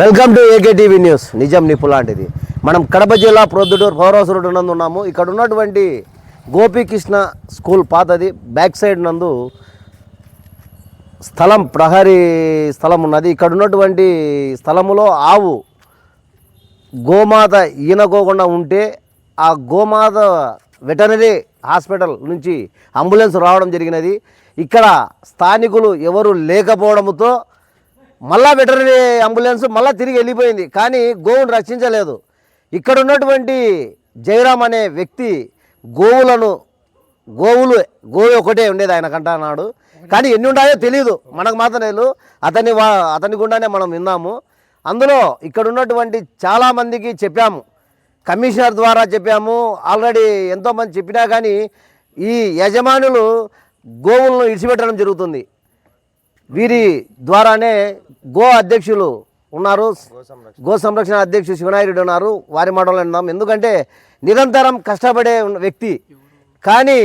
Welcome to AKTV news. నిజం నిప్పు లాంటిది. మనం కడప జిల్లా ప్రొద్దుటూరు పౌరవస రోడ్డు నందు ఉన్నాము. ఇక్కడ ఉన్నటువంటి గోపీకృష్ణ స్కూల్ పాతది. బ్యాక్ సైడ్ నందు స్థలం ప్రహరీ స్థలం ఉన్నది. ఇక్కడ ఉన్నటువంటి స్థలములో ఆవు గోమాత ఈనకోకుండా ఉంటే ఆ గోమాత వెటనరీ హాస్పిటల్ నుంచి అంబులెన్స్ రావడం జరిగినది. ఇక్కడ స్థానికులు ఎవరు లేకపోవడంతో మళ్ళా వెటనరీ అంబులెన్స్ మళ్ళా తిరిగి వెళ్ళిపోయింది. కానీ గోవును రక్షించలేదు. ఇక్కడ ఉన్నటువంటి జయరామ్ అనే వ్యక్తి గోవులను గోవులు గోవు ఒకటే ఉండేది ఆయన అన్నాడు కానీ ఎన్ని ఉన్నాయో తెలియదు మనకు మాత్రం లేదు అతని వా అతని గుండానే మనం విన్నాము. అందులో ఇక్కడ ఉన్నటువంటి చాలామందికి చెప్పాము. కమిషనర్ ద్వారా చెప్పాము. ఆల్రెడీ ఎంతోమంది చెప్పినా కానీ ఈ యజమానులు గోవులను ఇడిచిపెట్టడం జరుగుతుంది. వీరి ద్వారానే గో అధ్యక్షులు ఉన్నారు. గో సంరక్షణ అధ్యక్షుడు శివనాయుడు ఉన్నారు. వారి మాటలు విన్నాం ఎందుకంటే నిరంతరం కష్టపడే ఉన్న వ్యక్తి. కానీ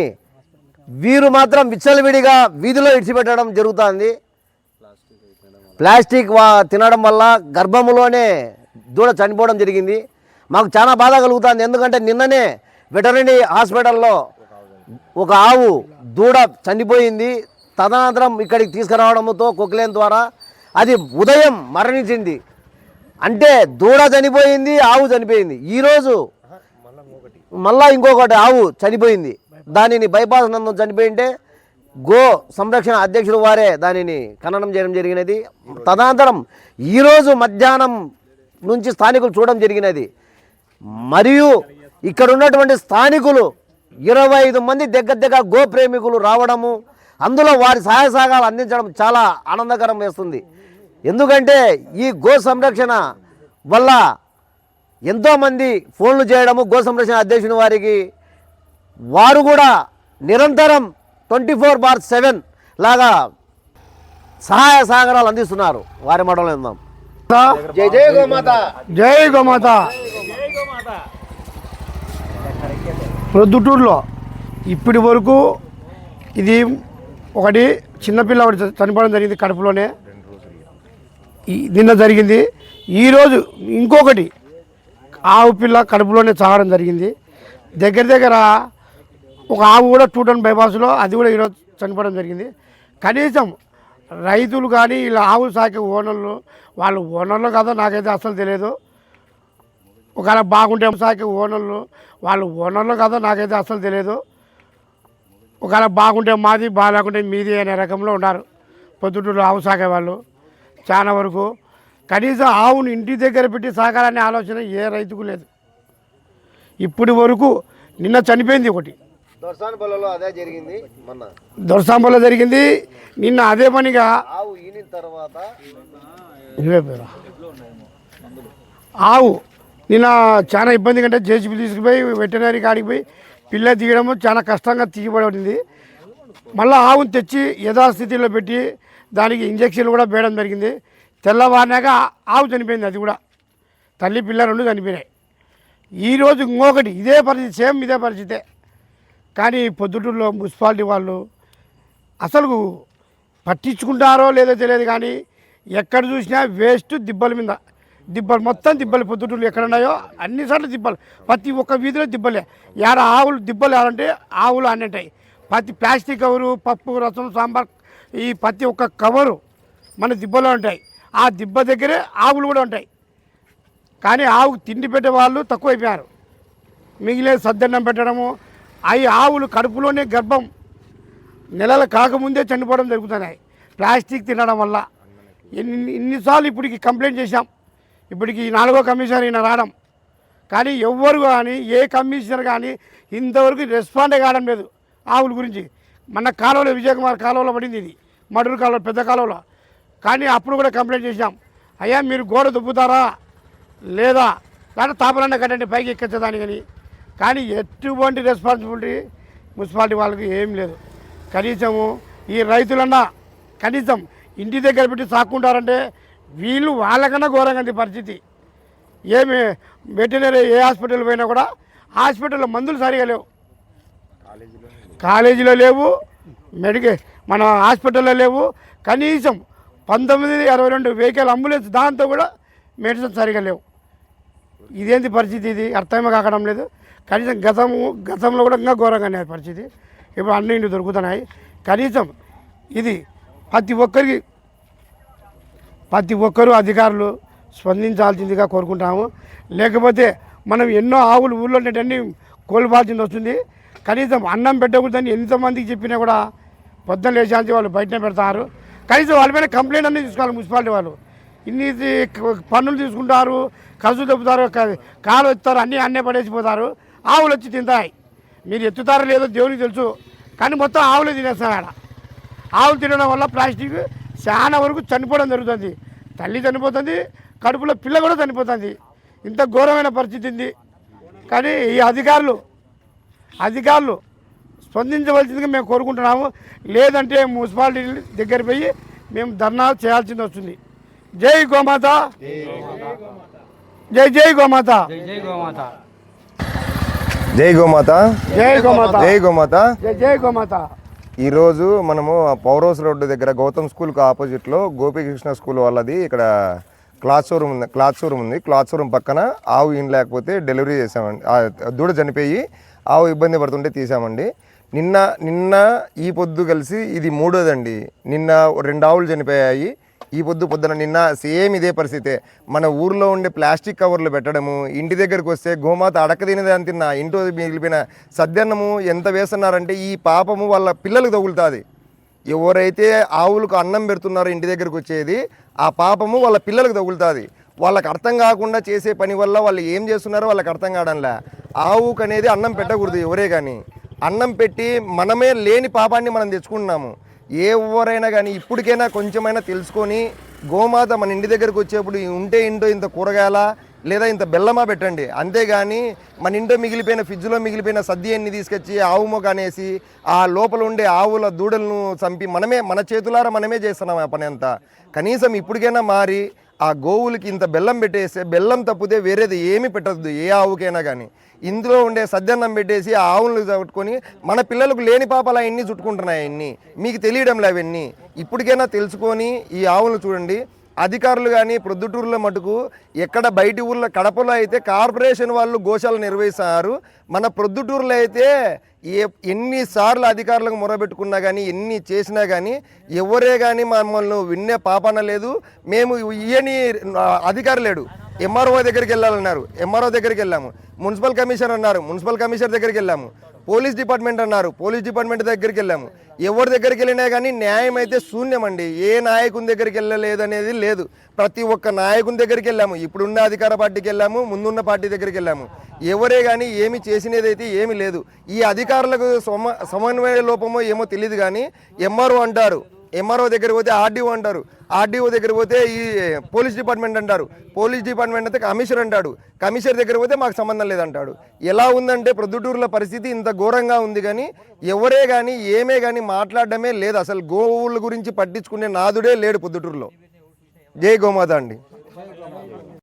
వీరు మాత్రం విచ్చలవిడిగా వీధిలో ఇడిచిపెట్టడం జరుగుతుంది. ప్లాస్టిక్ వా తినడం వల్ల గర్భములోనే దూడ చనిపోవడం జరిగింది. మాకు చాలా బాధ కలుగుతుంది. ఎందుకంటే నిన్ననే వెటర్నరీ హాస్పిటల్లో ఒక ఆవు దూడ చనిపోయింది. తదనంతరం ఇక్కడికి తీసుకురావడంతో కొక్లేన్ ద్వారా అది ఉదయం మరణించింది. అంటే దూడ చనిపోయింది ఆవు చనిపోయింది. ఈరోజు మళ్ళా ఇంకొకటి ఆవు చనిపోయింది. దానిని బైపాస్ నందం చనిపోయింటే గో సంరక్షణ అధ్యక్షుడు వారే దానిని ఖననం చేయడం జరిగినది. తదనంతరం ఈరోజు మధ్యాహ్నం నుంచి స్థానికులు చూడడం జరిగినది. మరియు ఇక్కడ ఉన్నటువంటి స్థానికులు ఇరవై ఐదు మంది దగ్గర దగ్గర గో ప్రేమికులు రావడము అందులో వారి సహాయ సహకారాలు అందించడం చాలా ఆనందకరం వేస్తుంది. ఎందుకంటే ఈ గో సంరక్షణ వల్ల ఎంతోమంది ఫోన్లు చేయడము గో సంరక్షణ అధ్యక్షుని వారికి వారు కూడా నిరంతరం ట్వంటీ ఫోర్ బార్ సెవెన్ లాగా సహాయ సహకారాలు అందిస్తున్నారు. వారి మాటలు విందాం. జై జై గోమాత జై గోమాత ప్రొద్దుటూరులో ఇప్పటి వరకు ఇది ఒకటి చిన్నపిల్ల ఒకటి చనిపోవడం జరిగింది కడుపులోనే. నిన్న జరిగింది. ఈరోజు ఇంకొకటి ఆవు పిల్ల కడుపులోనే చావడం జరిగింది. దగ్గర దగ్గర ఒక ఆవు కూడా టూ టన్ బైపాస్లో అది కూడా ఈరోజు చనిపోవడం జరిగింది. కనీసం రైతులు కానీ ఇలా ఆవు సాకే ఓనర్లు వాళ్ళు ఓనర్లు కదా నాకైతే అసలు తెలియదు. ఒకవేళ బాగుంటే సాకే ఓనర్లు వాళ్ళు ఓనర్లు కదా నాకైతే అసలు తెలియదు. ఒకవేళ బాగుంటే మాది బాగాలేకుంటే మీది అనే రకంలో ఉన్నారు. పొద్దుటూరు ఆవు సాకే వాళ్ళు. చాలా వరకు కనీసం ఆవును ఇంటి దగ్గర పెట్టి సాకాలనే ఆలోచన ఏ రైతుకు లేదు. ఇప్పటి వరకు నిన్న చనిపోయింది ఒకటి. దొరసాని పొలంలో అదే జరిగింది మొన్న. దొరసాంబలో జరిగింది. నిన్న అదే పనిగా ఆవు ఈనిన తర్వాత ఆవు నిన్న చాలా ఇబ్బంది కంటే జేసీబీ తీసుకుపోయి వెటనరీ కాడికి పోయి పిల్ల తీయడము చాలా కష్టంగా తీయబడింది. మళ్ళీ ఆవును తెచ్చి యథాస్థితిలో పెట్టి దానికి ఇంజక్షన్లు కూడా వేయడం జరిగింది. తెల్లవారినాక ఆవు చనిపోయింది అది కూడా. తల్లి పిల్ల రెండు చనిపోయినాయి. ఈరోజు ఇంకొకటి ఇదే పరిస్థితి సేమ్ ఇదే పరిస్థితే. కానీ పొద్దుటూరులో మున్సిపాలిటీ వాళ్ళు అసలు పట్టించుకుంటారో లేదో తెలియదు కానీ ఎక్కడ చూసినా వేస్ట్ దిబ్బల మీద. దిబ్బలు మొత్తం దిబ్బలు పొద్దుటూళ్ళు ఎక్కడున్నాయో అన్నిసార్లు దిబ్బలు. ప్రతి ఒక్క వీధిలో దిబ్బలే. యాడ ఆవులు దిబ్బలు ఏడంటే ఆవులు అన్నింటాయి ప్రతి ప్లాస్టిక్ కవరు పప్పు రసం సాంబార్ ఈ ప్రతి ఒక్క కవరు మన దిబ్బలో ఉంటాయి. ఆ దిబ్బ దగ్గరే ఆవులు కూడా ఉంటాయి. కానీ ఆవు తిండి పెట్టే వాళ్ళు తక్కువైపోయారు. మిగిలే సద్దన్నం పెట్టడము అవి ఆవులు కడుపులోనే గర్భం. నెలలు కాకముందే చనిపోవడం జరుగుతున్నాయి. ప్లాస్టిక్ తినడం వల్ల. ఎన్ని ఇన్నిసార్లు ఇప్పటికి కంప్లైంట్ చేశాం. ఇప్పటికి నాలుగో కమిషనర్ ఈయన రావడం. కానీ ఎవ్వరు కానీ ఏ కమిషనర్ కానీ ఇంతవరకు రెస్పాండే కావడం లేదు ఆవుల గురించి. మన కాలువలో విజయకుమార్ కాలువలో పడింది ఇది. మడురు కాలువ పెద్ద కాలువలో కానీ అప్పుడు కూడా కంప్లైంట్ చేసినాం. అయ్యా మీరు గోడ దుబ్బుతారా? లేదా? లేకపోతే తాపలన్న కట్టండి పైకి ఎక్కించదానికని కానీ కానీ ఎటువంటి రెస్పాన్సిబిలిటీ మున్సిపాలిటీ వాళ్ళకి ఏం లేదు. కనీసము ఈ రైతులన్నా కనీసం ఇంటి దగ్గర పెట్టి సాక్కుంటారంటే వీళ్ళు వాళ్ళకన్నా ఘోరంగా ఉంది పరిస్థితి. ఏమి వెటనరీ ఏ హాస్పిటల్ పోయినా కూడా హాస్పిటల్లో మందులు సరిగా లేవు. కాలేజీలో లేవు. మెడికల్ మన హాస్పిటల్లో లేవు. కనీసం పంతొమ్మిది అరవై రెండు వెహికల్ అంబులెన్స్ దాంతో కూడా మెడిసిన్ సరిగా లేవు. ఇదేంటి పరిస్థితి ఇది? అర్థమే కాకడం లేదు. కనీసం గతము గతంలో కూడా ఇంకా ఘోరంగానే పరిస్థితి. ఇప్పుడు అన్ని ఇంటి దొరుకుతున్నాయి. కనీసం ఇది ప్రతి ఒక్కరికి ప్రతి ఒక్కరూ అధికారులు స్పందించాల్సిందిగా కోరుకుంటాము. లేకపోతే మనం ఎన్నో ఆవులు ఊళ్ళో ఉండేటన్ని కోల్పాల్సింది వస్తుంది. కనీసం అన్నం పెట్టకూడదని ఎంతమందికి చెప్పినా కూడా పొద్దున లేచాంచి వాళ్ళు బయటనే పెడతారు. కనీసం వాళ్ళ మీద కంప్లైంట్ అన్నీ తీసుకోవాలి మున్సిపాలిటీ వాళ్ళు. ఇన్ని పన్నులు తీసుకుంటారు ఖర్చు దొబ్బుతారు కాలు ఎత్తుతారు అన్నీ అన్నే పడేసిపోతారు. ఆవులు వచ్చి తింటాయి. మీరు ఎత్తుతారో లేదో దేవునికి తెలుసు. కానీ మొత్తం ఆవులే తినేస్తారు ఆడ. ఆవులు తినడం వల్ల ప్లాస్టిక్ చాలా వరకు చనిపోవడం జరుగుతుంది. తల్లి చనిపోతుంది కడుపులో పిల్ల కూడా చనిపోతుంది. ఇంత ఘోరమైన పరిస్థితి ఉంది. కానీ ఈ అధికారులు అధికారులు స్పందించవలసిందిగా మేము కోరుకుంటున్నాము. లేదంటే మున్సిపాలిటీ దగ్గర పోయి మేము ధర్నా చేయాల్సింది వస్తుంది. జై గోమాత. జై జై గోమాత. జై గోమాత. జై గోమాత. జై గోమాత. జై గోమాత. జై జై గోమాత. ఈరోజు మనము పౌరోస్ రోడ్డు దగ్గర గౌతమ్ స్కూల్కి ఆపోజిట్లో గోపీకృష్ణ స్కూల్ వాళ్ళది ఇక్కడ క్లాత్ షోరూమ్ ఉంది క్లాత్ షోరూమ్ ఉంది. క్లాత్ షోరూమ్ పక్కన ఆవు ఇన్ లేకపోతే డెలివరీ చేసామండి ఆ దూడ చనిపోయి ఆవు ఇబ్బంది పడుతుంటే తీసామండి నిన్న నిన్న ఈ పొద్దు కలిసి ఇది మూడోదండి. నిన్న రెండు ఆవులు చనిపోయాయి. ఈ పొద్దు పొద్దున నిన్న సేమ్ ఇదే పరిస్థితే. మన ఊర్లో ఉండే ప్లాస్టిక్ కవర్లు పెట్టడము ఇంటి దగ్గరకు వస్తే గోమాత అడక తినేదాన్ని తిన్న ఇంట్లో మిగిలిపోయిన సద్యన్నము ఎంత వేస్తున్నారంటే ఈ పాపము వాళ్ళ పిల్లలకు తగులుతుంది. ఎవరైతే ఆవులకు అన్నం పెడుతున్నారో ఇంటి దగ్గరకు వచ్చేది ఆ పాపము వాళ్ళ పిల్లలకు తగులుతుంది. వాళ్ళకి అర్థం కాకుండా చేసే పని వల్ల వాళ్ళు ఏం చేస్తున్నారో వాళ్ళకి అర్థం కావడంలా. ఆవుకు అనేది అన్నం పెట్టకూడదు ఎవరే కానీ అన్నం పెట్టి మనమే లేని పాపాన్ని మనం తెచ్చుకుంటున్నాము. ఏ ఎవరైనా కానీ ఇప్పటికైనా కొంచెమైనా తెలుసుకొని గోమాత మన ఇంటి దగ్గరకు వచ్చేప్పుడు ఉంటే ఇంటో ఇంత కూరగాయల లేదా ఇంత బెల్లమా పెట్టండి. అంతేగాని మన ఇంట్లో మిగిలిపోయిన ఫ్రిడ్జ్లో మిగిలిపోయిన సద్ది అన్ని తీసుకొచ్చి ఆవు మొగ అనేసి ఆ లోపల ఉండే ఆవుల దూడలను చంపి మనమే మన చేతులారా మనమే చేస్తున్నాం ఆ పని అంతా. కనీసం ఇప్పటికైనా మారి ఆ గోవులకి ఇంత బెల్లం పెట్టేస్తే బెల్లం తప్పితే వేరేది ఏమీ పెట్టద్దు ఏ ఆవుకైనా కానీ ఇందులో ఉండే సద్దన్నం పెట్టేసి ఆ ఆవులను చుట్టుకొని మన పిల్లలకు లేని పాపాలు అవన్నీ చుట్టుకుంటున్నాయి అవన్నీ. మీకు తెలియడం అవన్నీ. ఇప్పటికైనా తెలుసుకొని ఈ ఆవులను చూడండి. అధికారులు కానీ ప్రొద్దుటూరులో మటుకు ఎక్కడ బయటి ఊర్లో కడపలో అయితే కార్పొరేషన్ వాళ్ళు గోశాలు నిర్వహిస్తారు. మన ప్రొద్దుటూరులో అయితే ఏ ఎన్నిసార్లు అధికారులకు మొరబెట్టుకున్నా కానీ ఎన్ని చేసినా కానీ ఎవరే కానీ మమ్మల్ని విన్నే పాపన లేదు. మేము ఇయని అధికారి లేడు. ఎంఆర్ఓ దగ్గరికి వెళ్ళాలన్నారు. ఎంఆర్ఓ దగ్గరికి వెళ్ళాము. మున్సిపల్ కమిషనర్ అన్నారు. మున్సిపల్ కమిషనర్ దగ్గరికి వెళ్ళాము. పోలీస్ డిపార్ట్మెంట్ అన్నారు. పోలీస్ డిపార్ట్మెంట్ దగ్గరికి వెళ్ళాము. ఎవరి దగ్గరికి వెళ్ళినా కానీ న్యాయం అయితే శూన్యమండి. ఏ నాయకుని దగ్గరికి వెళ్ళలేదు అనేది లేదు. ప్రతి ఒక్క నాయకుని దగ్గరికి వెళ్ళాము. ఇప్పుడున్న అధికార పార్టీకి వెళ్ళాము. ముందున్న పార్టీ దగ్గరికి వెళ్ళాము. ఎవరే కానీ ఏమి చేసినదైతే ఏమి ఏమీ లేదు. ఈ అధికారులకు సమ సమన్వయ లోపమో ఏమో తెలియదు కానీ ఎంఆర్ఓ అంటారు. ఎంఆర్ఓ దగ్గరికి పోతే ఆర్డీఓ అంటారు. ఆర్డీఓ దగ్గర పోతే ఈ పోలీస్ డిపార్ట్మెంట్ అంటారు. పోలీస్ డిపార్ట్మెంట్ అయితే కమిషనర్ అంటాడు. కమిషనర్ దగ్గర పోతే మాకు సంబంధం లేదంటాడు. ఎలా ఉందంటే ప్రొద్దుటూరుల పరిస్థితి ఇంత ఘోరంగా ఉంది కానీ ఎవరే కానీ ఏమే కానీ మాట్లాడడమే లేదు. అసలు గోవుల గురించి పట్టించుకునే నాదుడే లేడు పొద్దుటూరులో. జై గోమాత అండి.